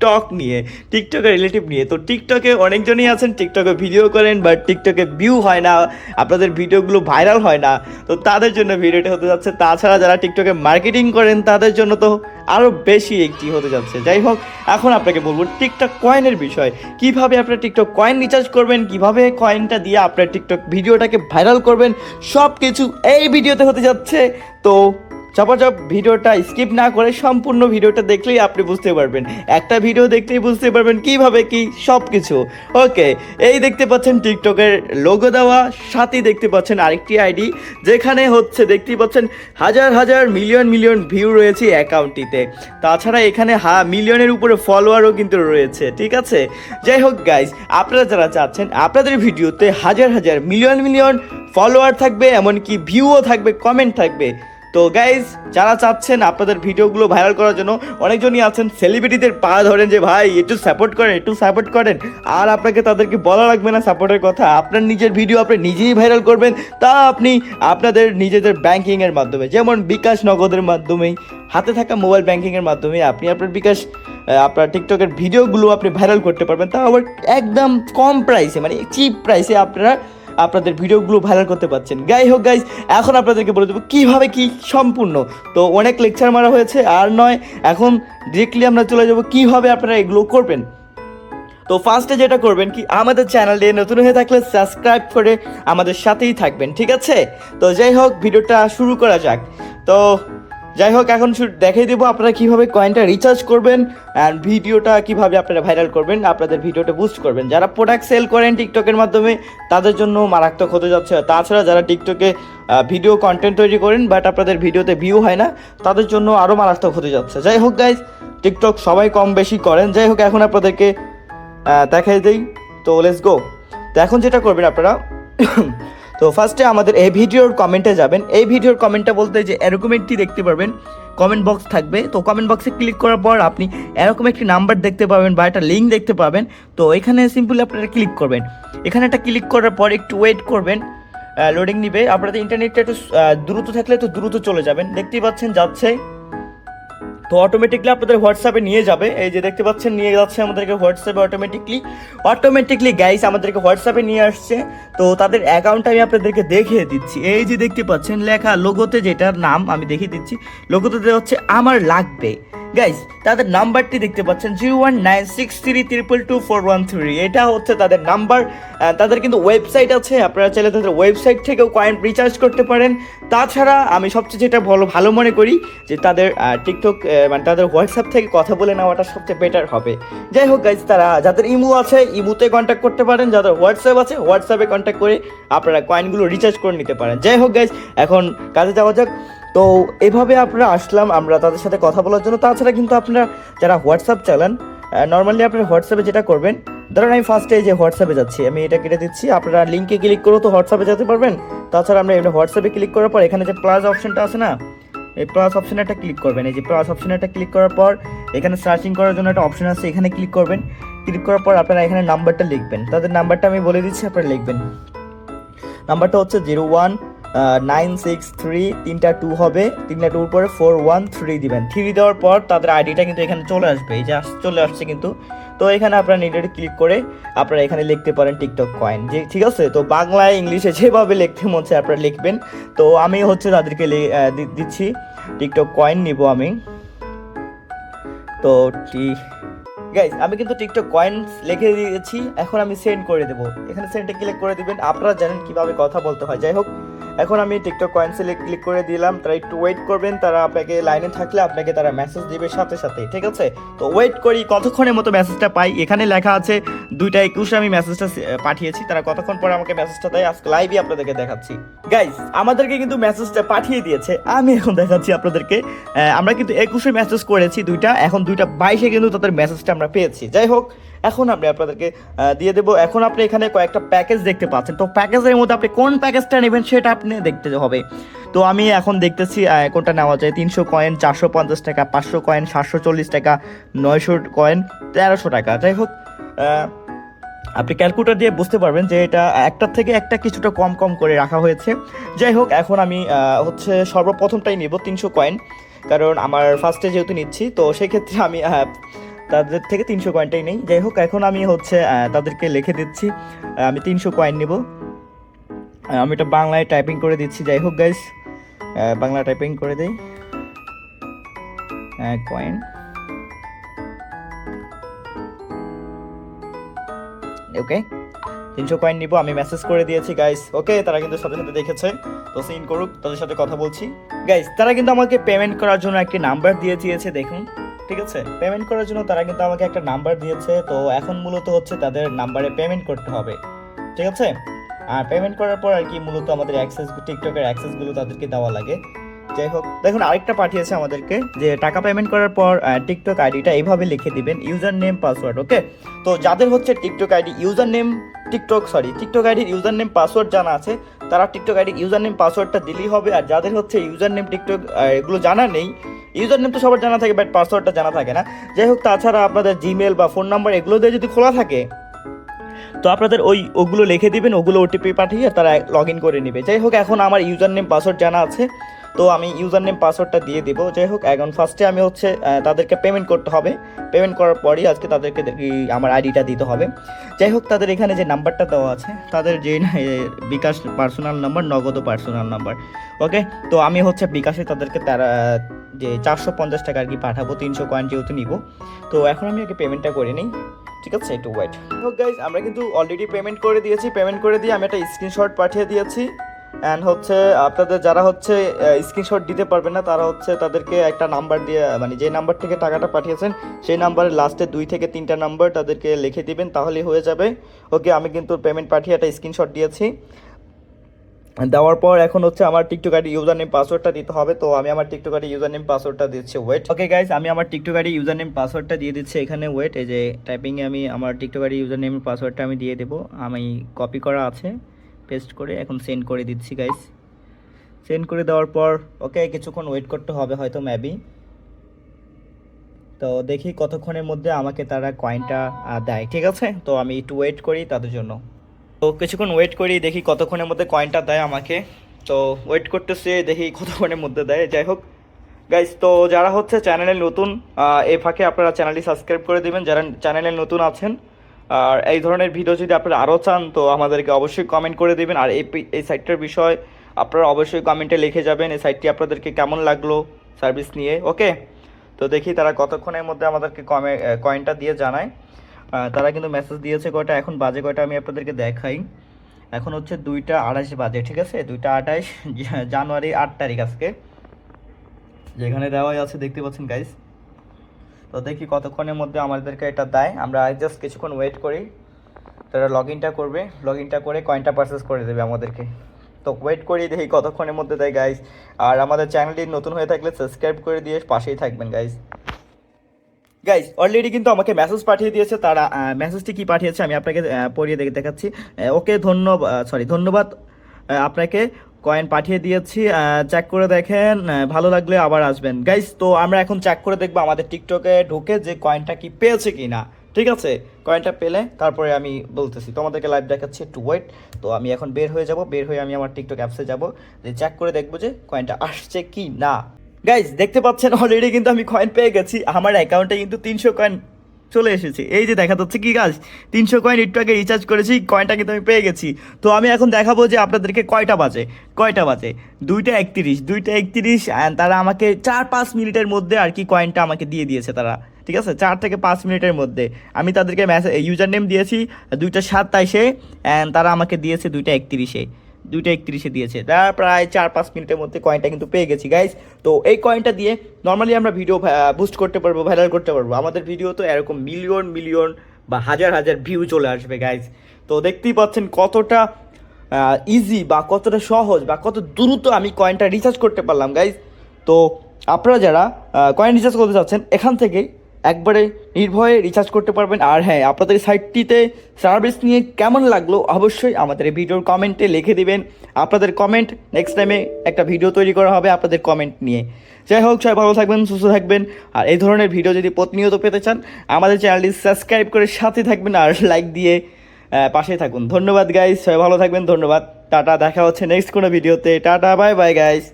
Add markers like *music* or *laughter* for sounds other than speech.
TikTok নিয়ে, টিকটকের relative নিয়ে। তো টিকটকে অনেকজনই আছেন, টিকটকে ভিডিও করেন বাট টিকটকে ভিউ হয় না, আপনাদের ভিডিওগুলো ভাইরাল হয় না। তো তাদের জন্য ভিডিওটি হতে যাচ্ছে। তাছাড়া যারা টিকটকে মার্কেটিং করেন, তাদের জন্য তো আরও বেশি একটি হতে যাচ্ছে। যাই হোক, এখন আপনাকে বলব টিকটক কয়েনের বিষয়। কীভাবে আপনার টিকটক কয়েন রিচার্জ করবেন, কীভাবে কয়েনটা দিয়ে আপনার টিকটক ভিডিওটাকে ভাইরাল করবেন সব কিছু এই ভিডিওতে হতে যাচ্ছে। তো চাপাচাপ ভিডিওটা স্কিপ না করে সম্পূর্ণ ভিডিওটা দেখলেই আপনি বুঝতে পারবেন। একটা ভিডিও দেখলেই বুঝতে পারবেন কীভাবে কি সব কিছু ওকে, এই দেখতে পাচ্ছেন টিকটকের লোগো দেওয়া, সাথেই দেখতে পাচ্ছেন আরেকটি আইডি, যেখানে হচ্ছে দেখতে পাচ্ছেন হাজার হাজার মিলিয়ন মিলিয়ন ভিউ রয়েছে অ্যাকাউন্টটিতে। তাছাড়া এখানে হা, মিলিয়নের উপরে ফলোয়ারও কিন্তু রয়েছে, ঠিক আছে? যাই হোক গাইজ আপনারা যারা চাচ্ছেন, আপনাদের ভিডিওতে হাজার হাজার মিলিয়ন মিলিয়ন ফলোয়ার থাকবে, এমনকি ভিউও থাকবে কমেন্ট থাকবে তো গাইজ যারা চাচ্ছেন আপনাদের ভিডিওগুলো ভাইরাল করার জন্য, অনেকজনই আছেন সেলিব্রিটিদের পা ধরেন যে, ভাই, একটু সাপোর্ট করেন, একটু সাপোর্ট করেন। আর আপনাকে তাদেরকে বলা লাগবে না সাপোর্টের কথা। আপনার নিজের ভিডিও আপনি নিজেই ভাইরাল করবেন, তা আপনি আপনাদের নিজেদের ব্যাংকিংয়ের মাধ্যমে, যেমন বিকাশ নগদের মাধ্যমেই, হাতে থাকা মোবাইল ব্যাংকিংয়ের মাধ্যমে আপনি আপনার বিকাশ আপনার টিকটকের ভিডিওগুলো আপনি ভাইরাল করতে পারবেন। তা আবার একদম কম প্রাইসে মানে চিপ প্রাইসে আপনারা আপনাদের ভিডিওগুলো ভাইরাল করতে পারছেন। যাই হোক গাইজ এখন আপনাদেরকে বলে দেবো কীভাবে কি সম্পূর্ণ। তো অনেক লেকচার মারা হয়েছে, আর নয়, এখন ডিরেক্টলি আমরা চলে যাব কীভাবে আপনারা এগুলো করবেন। তো ফার্স্টে যেটা করবেন কি, আমাদের চ্যানেলে নতুন হয়ে থাকলে সাবস্ক্রাইব করে আমাদের সাথেই থাকবেন, ঠিক আছে? তো যাই হোক ভিডিওটা শুরু করা যাক। তো যাই হোক, এখন দেখিয়ে দেবো আপনারা কীভাবে কয়েনটা রিচার্জ করবেন অ্যান্ড ভিডিওটা কীভাবে আপনারা ভাইরাল করবেন। আপনাদের ভিডিওটা বুস্ট করবেন। যারা প্রোডাক্ট সেল করেন টিকটকের মাধ্যমে, তাদের জন্য মারাত্মক হতে যাচ্ছে। তাছাড়া যারা টিকটকে ভিডিও কন্টেন্ট তৈরি করেন বাট আপনাদের ভিডিওতে ভিউ হয় না, তাদের জন্য আরও মারাত্মক হতে যাচ্ছে। যাই হোক গাইজ টিকটক সবাই কম বেশি করেন। যাই হোক, এখন আপনাদেরকে দেখাই দেই। তো লেটস গো তো, এখন যেটা করবেন আপনারা তো ফার্স্টে আমাদের এই ভিডিওর কমেন্টে যাবেন। এই ভিডিওর কমেন্টটা বলতে যে এরকম একটি দেখতে পারবেন কমেন্ট বক্স থাকবে। তো কমেন্ট বক্সে ক্লিক করার পর আপনি এরকম একটি নাম্বার দেখতে পাবেন বা একটা লিঙ্ক দেখতে পাবেন তো এখানে সিম্পলি আপনারা ক্লিক করবেন। এখানে একটা ক্লিক করার পর একটু ওয়েট করবেন। লোডিং নিবে। আপনাদের ইন্টারনেটটা একটু দ্রুত থাকলে তো দ্রুত চলে যাবেন। দেখতেই পাচ্ছেন, যাচ্ছে। তো অটোমেটিকলি আপনাদের হোয়াটসঅ্যাপে নিয়ে যাবে। এই যে দেখতে পাচ্ছেন, নিয়ে যাচ্ছে আমাদেরকে হোয়াটসঅ্যাপে অটোমেটিকলি অটোমেটিকলি গাইস আমাদেরকে হোয়াটসঅ্যাপে নিয়ে আসছে। তো তাদের অ্যাকাউন্টটা আমি আপনাদেরকে দেখিয়ে দিচ্ছি। এই যে দেখতে পাচ্ছেন, লেখা লোগোতে যেটার নাম আমি দেখিয়ে দিচ্ছি। লোগোতে হচ্ছে, আমার লাগবে। গাইস তাদের নাম্বারটি দেখতে পাচ্ছেন zero one nine six three triple two four one three এটা হচ্ছে তাদের নাম্বার। তাদের কিন্তু ওয়েবসাইট আছে। আপনারা চাইলে তাদের ওয়েবসাইট থেকেও কয়েন রিচার্জ করতে পারেন। তাছাড়া আমি সবচেয়ে যেটা ভালো ভালো মনে করি যে তাদের টিকটক মানে তাদের হোয়াটসঅ্যাপ থেকে কথা বলে নেওয়াটা সবচেয়ে বেটার হবে। যাই হোক গাইজ তারা যাদের ইমো আছে, ইমোতে কন্ট্যাক্ট করতে পারেন। যাদের হোয়াটসঅ্যাপ আছে হোয়াটসঅ্যাপে কন্ট্যাক্ট করে আপনারা কয়েনগুলো রিচার্জ করে নিতে পারেন। যাই হোক গাইজ এখন কাজে যাওয়া যাক। তো এভাবে আপনারা আসলাম, আমরা তাদের সাথে কথা বলার জন্য। তাছাড়া কিন্তু আপনারা যারা হোয়াটসঅ্যাপ চালান নর্মালি আপনারা হোয়াটসঅ্যাপে যেটা করবেন, ধরুন আমি ফার্স্টে যে হোয়াটসঅ্যাপে যাচ্ছি, আমি এটা কেটে দিচ্ছি, আপনারা লিঙ্কে ক্লিক করেও তো হোয়াটসঅ্যাপে যেতে পারবেন। তাছাড়া আমরা এটা হোয়াটসঅ্যাপে ক্লিক করার পর, এখানে যে প্লাস অপশনটা আছে না, এই প্লাস অপশনে একটা ক্লিক করবেন। এই যে প্লাস অপশনে একটা ক্লিক করার পর, এখানে সার্চিং করার জন্য একটা অপশন আছে, এখানে ক্লিক করবেন। ক্লিক করার পর আপনারা এখানে নাম্বারটা লিখবেন। তাদের নাম্বারটা আমি বলে দিচ্ছি, আপনারা লিখবেন। নাম্বারটা হচ্ছে zero one nine six three তিনটা টু হবে। তিনটা টুর পরে ফোর ওয়ান থ্রি দিবেন। থ্রি দেওয়ার পর তাদের আইডিটা কিন্তু এখানে চলে আসবে। এই যে চলে আসছে কিন্তু। তো এখানে আপনারা নেটে ক্লিক করে আপনারা এখানে লিখতে পারেন টিকটক কয়েন যে ঠিক আছে? তো বাংলায় ইংলিশে যেভাবে লিখতে মন চায় আপনারা লিখবেন। তো আমি হচ্ছে তাদেরকে দিচ্ছি। টিকটক কয়েন নিব আমি। তো টি গাইজ আমি কিন্তু টিকটক কয়েন্স লিখে দিয়েছি। এখন আমি সেন্ড করে দেবো। এখানে সেন্ডে ক্লিক করে দিবেন। আপনারা জানেন কীভাবে কথা বলতে হয়। যাই হোক এখন আমি টিকটক কয়েন্সে ক্লিক করে দিলাম, তারা একটু ওয়েট করবেন, তারা আপনাকে লাইনে থাকলে আপনাকে তারা মেসেজ দিবে সাথে সাথে ঠিক আছে? তো ওয়েট করি, কতক্ষণের মতো মেসেজটা পাই? এখানে লেখা আছে, দুইটা একুশে আমি মেসেজটা পাঠিয়েছি, তারা কতক্ষণ পরে আমাকে মেসেজটা দেয়? আজকে লাইভই আপনাদেরকে দেখাচ্ছি। গাইজ আমাদেরকে কিন্তু মেসেজটা পাঠিয়ে দিয়েছে। আমি এখন দেখাচ্ছি আপনাদেরকে আমরা কিন্তু একুশে মেসেজ করেছি দুইটা, এখন দুইটা বাইশে কিন্তু তাদের মেসেজটা আমরা পেয়েছি। যাই হোক, এখন আমি আপনাদেরকে দিয়ে দেবো। এখন আপনি এখানে কয়েকটা প্যাকেজ দেখতে পাচ্ছেন। তো প্যাকেজের মধ্যে আপনি কোন প্যাকেজটা নেবেন সেটা আপনি দেখতে হবে। তো আমি এখন দেখতেছি কোনটা নেওয়া যায়? তিনশো কয়েন চারশো পঞ্চাশ টাকা, পাঁচশো কয়েন সাতশো চল্লিশ টাকা, নয়শো কয়েন তেরোশো টাকা। যাই হোক আপনি ক্যালকুলেটর দিয়ে বুঝতে পারবেন যে এটা একটার থেকে একটা কিছুটা কম কম করে রাখা হয়েছে। যাই হোক, এখন আমি হচ্ছে সর্বপ্রথমটাই নিব তিনশো কয়েন কারণ আমার ফার্স্টে যেহেতু নিচ্ছি, তো সেক্ষেত্রে আমি তাদের থেকে তিনশো কয়েনটাই নেই। যাই হোক, এখন আমি হচ্ছে তাদেরকে লিখে দিচ্ছি। আমি তিনশো কয়েন নেব। আমি এটা বাংলায় টাইপিং করে দিচ্ছি। যাই হোক গাইস বাংলা টাইপিং করে দিই। কয়েন ওকে তিনশো কয়েন নিব। আমি মেসেজ করে দিয়েছি গাইস ওকে তারা কিন্তু সাথে সাথে দেখেছে। তো সিন করুক, তাদের সাথে কথা বলছি। গাইস তারা কিন্তু আমাকে পেমেন্ট করার জন্য একটি নাম্বার দিয়ে দিয়েছে, দেখুন। ঠিক আছে? পেমেন্ট করার জন্য তারা কিন্তু আমাকে একটা নাম্বার দিয়েছে। তো এখন মূলত হচ্ছে তাদের নাম্বারে পেমেন্ট করতে হবে। ঠিক আছে? আর পেমেন্ট করার পর আর কি মূলত আমাদের অ্যাক্সেস টিকটকের অ্যাক্সেসগুলো তাদেরকে দেওয়া লাগে। যাই হোক, দেখুন আরেকটা পাঠিয়েছে আমাদেরকে যে টাকা পেমেন্ট করার পর টিকটক আইডিটা এইভাবে লিখে দিবেন ইউজার নেম পাসওয়ার্ড ওকে তো যাদের হচ্ছে TikTok ID user name TikTok sorry TikTok আইডির ইউজার নেম পাসওয়ার্ড জানা আছে, তারা টিকটক আইডির ইউজার নেম পাসওয়ার্ডটা দিলেই হবে। আর যাদের হচ্ছে ইউজার নেম টিকটক এগুলো জানা নেই ইউজার নেম তো সবার জানা থাকে বাট পাসওয়ার্ডটা জানা থাকে না। যাই হোক, তাছাড়া আপনাদের জিমেল বা ফোন নাম্বার এগুলো দিয়ে যদি খোলা থাকে তো আপনাদের ওই ওগুলো লিখে দিবেন, ওগুলো ওটিপি পাঠিয়ে তারা লগ ইন করে নেবে। যাই হোক, এখন আমার ইউজার নেম পাসওয়ার্ড জানা আছে, তো আমি ইউজার নেম পাসওয়ার্ডটা দিয়ে দিব। যাই হোক, এখন ফার্স্টে আমি হচ্ছে তাদেরকে পেমেন্ট করতে হবে। পেমেন্ট করার পরই আজকে তাদেরকে আমার আইডিটা দিতে হবে। যাই হোক, তাদের এখানে যে নাম্বারটা দেওয়া আছে, তাদের যে bKash personal number Nagad personal number okay তো আমি হচ্ছে বিকাশে তাদেরকে তারা, যে চারশো পঞ্চাশ টাকা আর কি পাঠাবো, তিনশো কয়েন যেহেতু নিব। তো এখন আমি আগে পেমেন্টটা করে নিই। ঠিক আছে, একটু ওয়েট হোক গাইজ আমরা কিন্তু অলরেডি পেমেন্ট করে দিয়েছি পেমেন্ট করে দিয়ে আমি একটা স্ক্রিনশট পাঠিয়ে দিয়েছি। অ্যান্ড হচ্ছে, আপনাদের যারা হচ্ছে স্ক্রিনশট দিতে পারবেন না, তারা হচ্ছে তাদেরকে একটা নাম্বার দিয়ে মানে যে নাম্বার থেকে টাকাটা পাঠিয়েছেন, সেই নাম্বারের লাস্টে দুই থেকে তিনটা নাম্বার তাদেরকে লিখে দিবেন, তাহলেই হয়ে যাবে। ওকে আমি কিন্তু পেমেন্ট পাঠিয়ে একটা স্ক্রিনশট দিয়েছি। দেওয়ার পর এখন হচ্ছে আমার টিকটক আইডি ইউজার নেম পাসওয়ার্ডটা দিতে হবে। তো আমি আমার টিকটক আইডি ইউজার নেম পাসওয়ার্ডটা দিচ্ছি। ওয়েট ওকে গাইস আমি আমার টিকটক আইডি ইউজার নেম পাসওয়ার্ডটা দিয়ে দিচ্ছি এখানে। ওয়েট এই যে টাইপিংয়ে আমি আমার টিকটক আইডি ইউজার নেম পাসওয়ার্ডটা আমি দিয়ে দেবো। আমি কপি করা আছে পেস্ট করে এখন সেন্ড করে দিচ্ছি গাইস সেন্ড করে দেওয়ার পর ওকে কিছুক্ষণ ওয়েট করতে হবে হয়তো ম্যাবি তো দেখি কতক্ষণের মধ্যে আমাকে তারা কয়েনটা দেয়, ঠিক আছে? তো আমি একটু ওয়েট করি তাদের জন্য। তো কিছুক্ষণ ওয়েট করি, দেখি কতক্ষণের মধ্যে কয়েনটা দেয় আমাকে। তো ওয়েট করতেছে, দেখি কতক্ষণের মধ্যে দেয়। যাই হোক গাইস তো যারা হচ্ছে চ্যানেলে নতুন এই ফাঁকে আপনারা চ্যানেলটি সাবস্ক্রাইব করে দিবেন। যারা চ্যানেলে নতুন আছেন, আর এই ধরনের ভিডিও যদি আপনারা আরও চান, তো আমাদেরকে অবশ্যই কমেন্ট করে দিবেন। আর এই এই সাইটটার বিষয় আপনারা অবশ্যই কমেন্টে লিখে যাবেন, এই সাইটটি আপনাদেরকে কেমন লাগল সার্ভিস নিয়ে ওকে তো দেখি তারা কতক্ষণের মধ্যে আমাদেরকে কমে কয়েনটা দিয়ে জানায়। তারা কিন্তু মেসেজ দিয়েছে কয়টা, এখন বাজে কয়টা আমি আপনাদেরকে দেখাই। এখন হচ্ছে দুইটা আড়াইশ বাজে, ঠিক আছে? দুইটা আঠাইশ *laughs* জানুয়ারি আট তারিখ আজকে। যেখানে দেওয়াই আছে, দেখতে পাচ্ছেন গাইস তো দেখি কতক্ষণের মধ্যে আমাদেরকে এটা দেয়। আমরা জাস্ট কিছুক্ষণ ওয়েট করি। তারা লগ ইনটা করবে। লগ ইনটা করে কয়েনটা পারচেস করে দেবে আমাদেরকে। তো ওয়েট করি, দেখি কতক্ষণের মধ্যে দেয় গাইস আর আমাদের চ্যানেলটি নতুন হয়ে থাকলে সাবস্ক্রাইব করে দিয়ে পাশেই থাকবেন গাইস গাইস অলরেডি কিন্তু আমাকে মেসেজ পাঠিয়ে দিয়েছে, তারা মেসেজটি কি পাঠিয়েছে আমি আপনাকে পড়িয়ে দেখে দেখাচ্ছি। ওকে ধন্যবাদ সরি ধন্যবাদ আপনাকে কয়েন পাঠিয়ে দিয়েছি। চেক করে দেখেন ভালো লাগলে আবার আসবেন। গাইস তো আমরা এখন চেক করে দেখব আমাদের টিকটকে ঢুকে যে কয়েনটা কি পেয়েছে কি না ঠিক আছে? কয়েনটা পেলে তারপরে আমি বলতেছি। তোমাদেরকে লাইভ দেখাচ্ছি, একটু ওয়েট তো আমি এখন বের হয়ে যাব, বের হয়ে আমি আমার টিকটক অ্যাপসে যাব। যে চেক করে দেখব যে কয়েনটা আসছে কি না গাইজ দেখতে পাচ্ছেন অলরেডি কিন্তু আমি কয়েন পেয়ে গেছি। আমার অ্যাকাউন্টে কিন্তু তিনশো কয়েন চলে এসেছে। এই যে দেখা যাচ্ছে কি গাছ তিনশো কয়েন একটু আগে রিচার্জ করেছি কয়েনটা কিন্তু আমি পেয়ে গেছি। তো আমি এখন দেখাবো যে আপনাদেরকে কয়টা বাজে। কয়টা বাজে? দুইটা একত্রিশ দুইটা একত্রিশ তারা আমাকে চার পাঁচ মিনিটের মধ্যে আর কি কয়েনটা আমাকে দিয়ে দিয়েছে তারা। ঠিক আছে? চার থেকে পাঁচ মিনিটের মধ্যে। আমি তাদেরকে মেসেজ ইউজার নেম দিয়েছি, দুইটা সাতাইশে অ্যান্ড তারা আমাকে দিয়েছে দুইটা একত্রিশে। দুইটা একত্রিশে দিয়েছে। তা প্রায় চার পাঁচ মিনিটের মধ্যে কয়েনটা কিন্তু পেয়ে গেছি গাইজ তো এই কয়েনটা দিয়ে নর্মালি আমরা ভিডিও বুস্ট করতে পারব ভাইরাল করতে পারব। আমাদের ভিডিও তো এরকম মিলিয়ন মিলিয়ন বা হাজার হাজার ভিউ চলে আসবে গাইজ তো দেখতেই পাচ্ছেন কতটা ইজি বা কতটা সহজ বা কত দ্রুত আমি কয়েনটা রিচার্জ করতে পারলাম গাইজ তো আপনারা যারা কয়েন রিচার্জ করতে চাচ্ছেন, এখান থেকে একবারে নির্ভয়ে রিচার্জ করতে পারবেন। আর হ্যাঁ আপনাদের সাইটটিতে সার্ভিস নিয়ে কেমন লাগল অবশ্যই আমাদের ভিডিওর কমেন্টে লিখে দিবেন। আপনাদের কমেন্ট নেক্সট টাইমে একটা ভিডিও তৈরি করা হবে আপনাদের কমেন্ট নিয়ে। যাই হোক, সবাই ভালো থাকবেন, সুস্থ থাকবেন। আর এই ধরনের ভিডিও যদি প্রতিনিয়ত পেতে চান, আমাদের চ্যানেলটি সাবস্ক্রাইব করে সাথে থাকবেন আর লাইক দিয়ে পাশে থাকুন। ধন্যবাদ গাইস সবাই ভালো থাকবেন, ধন্যবাদ। টাটা, দেখা হচ্ছে নেক্সট কোনো ভিডিওতে টাটা বাই বাই গাইস